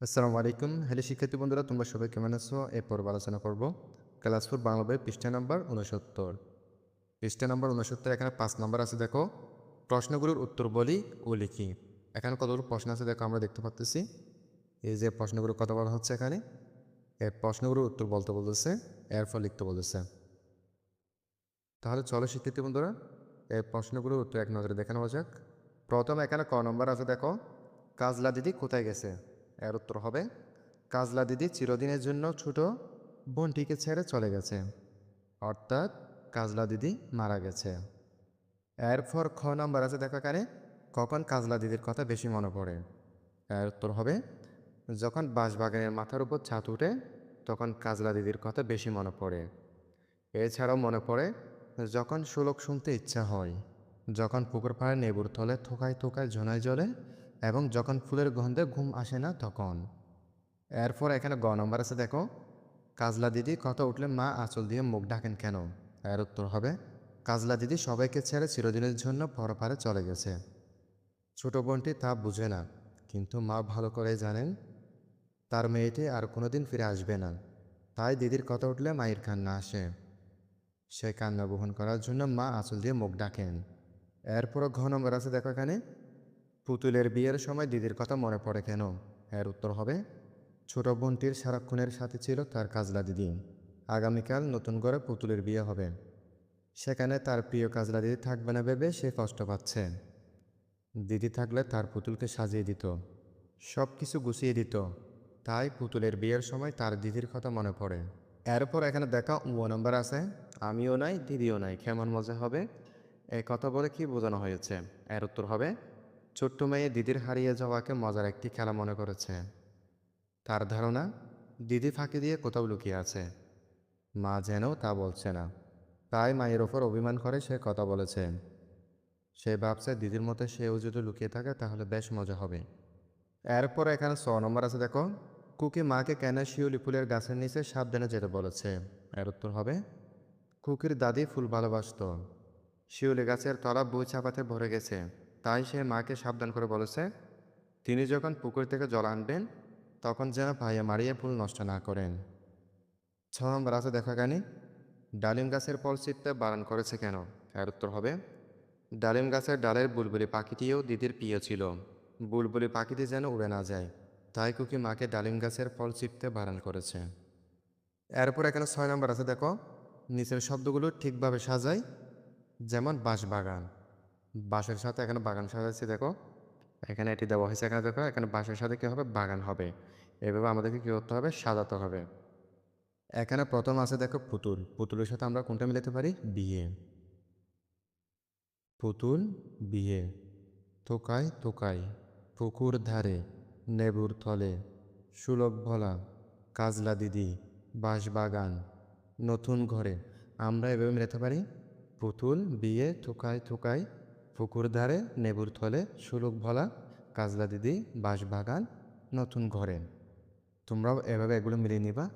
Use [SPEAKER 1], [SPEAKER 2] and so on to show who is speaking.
[SPEAKER 1] আসসালামু আলাইকুম। হ্যালো শিক্ষার্থী বন্ধুরা, তোমরা সবাই কেমন আছো? এরপর আলোচনা করব। ক্লাস ফোর বাংলা বই পৃষ্ঠা নাম্বার উনসত্তর পৃষ্ঠা নাম্বার উনসত্তর এখানে পাঁচ নাম্বার আছে, দেখো। প্রশ্নগুলোর উত্তর বলি ও লিখি। এখানে কতগুলো প্রশ্ন আছে, দেখো, আমরা দেখতে পাচ্তেছি এই যে প্রশ্নগুলোর কথা বলা হচ্ছে এখানে? এর প্রশ্নগুলোর উত্তর বলতে বলতেছে, এরপর লিখতে বলতেছে। তাহলে চলো শিক্ষার্থী বন্ধুরা এই প্রশ্নগুলোর উত্তর এক নজরে দেখে নেওয়া যাক। প্রথম এখানে ক নম্বর আছে, দেখো। কাজলা দিদি কোথায় গেছে? এর উত্তর হবে, কাজলা দিদি চিরদিনের জন্য ছোট বোনটিকে ছেড়ে চলে গেছে। অর্থাৎ কাজলা দিদি মারা গেছে। এরপর খ নম্বর আছে দেখো এখানে কখন কাজলা দিদির কথা বেশি মনে পড়ে? এর উত্তর হবে, যখন বাঁশবাগানের মাথার উপর ছাদ উঠে, তখন কাজলা দিদির কথা বেশি মনে পড়ে। এছাড়াও মনে পড়ে, যখন শ্লোক শুনতে ইচ্ছা হয়, যখন পুকুর পাড়ে নেবুর তলে থোকায় থোকায় ঝোনায় জলে এবং যখন ফুলের গন্ধে ঘুম আসে না তখন। এরপর এখানে গ নম্বর আছে, দেখো, কাজলা দিদি কথা উঠলে মা আঁচল দিয়ে মুখ ডাকেন কেন? এর উত্তর হবে, কাজলা দিদি সবাইকে ছেড়ে চিরদিনের জন্য পরপারে চলে গেছে। ছোট বোনটি তা বুঝে না, কিন্তু মা ভালো করে জানেন, তার মেয়েটি আর কোনোদিন ফিরে আসবে না। তাই দিদির কথা উঠলে মায়ের কান্না আসে। সে কান্না বহন করার জন্য মা আঁচল দিয়ে মুখ ডাকেন এরপরও ঘ নম্বর আছে, দেখো এখানে পুতুলের বিয়ের সময় দিদির কথা মনে পড়ে কেন? এর উত্তর হবে, ছোট বোনটির সারাক্ষণের সাথে ছিল তার কাজলা দিদি। আগামীকাল নতুন করে পুতুলের বিয়ে হবে। সেখানে তার প্রিয় কাজলা দিদি থাকবে না ভেবে সে কষ্ট পাচ্ছে। দিদি থাকলে তার পুতুলকে সাজিয়ে দিত সব কিছু গুছিয়ে দিত। তাই পুতুলের বিয়ের সময় তার দিদির কথা মনে পড়ে। এরপর এখানে দেখা ও নম্বর আছে, আমিও নাই, দিদিও নাই, কেমন মজা হবে? এই কথা বলে কি বোঝানো হয়েছে? এর উত্তর হবে ছোট্ট মেয়ে দিদির হারিয়ে যাওয়াকে মজার একটি খেলা মনে করেছে। তার ধারণা, দিদি ফাঁকি দিয়ে কোথাও লুকিয়ে আছে। মা যেন তা বলছে না। তাই মায়ের ওপর অভিমান করে সে কথা বলেছে। সে ভাবছে দিদির মতো সেও যদি লুকিয়ে থাকে তাহলে বেশ মজা হবে। এরপর এখানে ছ নম্বর আছে, দেখো। কুকি মাকে কেন শিউলি ফুলের গাছের নিচে সাবধানে যেতে বলেছে? এর উত্তর হবে, কুকির দাদি ফুল ভালোবাসত। শিউলি গাছের তলা বই চাপাতে ভরে গেছে। তাই সে মাকে সাবধান করে বলেছে, তিনি যখন পুকুর থেকে জল আনবেন, তখন যেন ভাইয়া মারিয়ে ফুল নষ্ট না করেন। ছ নম্বর আছে দেখা গানি ডালিম গাছের ফল ছিটতে বারণ করেছে কেন? এর উত্তর হবে, ডালিম গাছের ডালের বুলবুলি পাখিটিও দিদির প্রিয় ছিল। বুলবুলি পাখিটি যেন উড়ে না যায়, তাই কুকি মাকে ডালিম গাছের ফল চিপতে বারণ করেছে। এরপর এখানে ছয় নম্বর আছে দেখো, নিচের শব্দগুলো ঠিকভাবে সাজাই যেমন বাঁশ বাগান বাঁশের সাথে এখানে বাগান সাজাচ্ছি, দেখো। এখানে এটি দেওয়া হয়েছে, এখানে দেখো, এখানে বাঁশের সাথে কী হবে বাগান হবে? এভাবে আমাদেরকে কী করতে হবে? সাজাতে হবে। এখানে প্রথম আছে, দেখো, পুতুল। পুতুলের সাথে আমরা কোনটা মিলাতে পারি? বিয়ে। পুতুল, বিয়ে। তোকায় তোকায় পুকুর ধারে, নেবুর থলে সুলভ ভোলা, কাজলা দিদি বাঁশবাগান নতুন ঘরে। আমরা এভাবে মিলাতে পারি? পুতুল, বিয়ে থোকায় থোকায় পুকুর ধারে নেবুর থলে সুলুক ভলা, কাজলা দিদি, বাঁশবাগান, নতুন ঘরে। তোমরাও এভাবে এগুলো মিলিয়ে নিবা।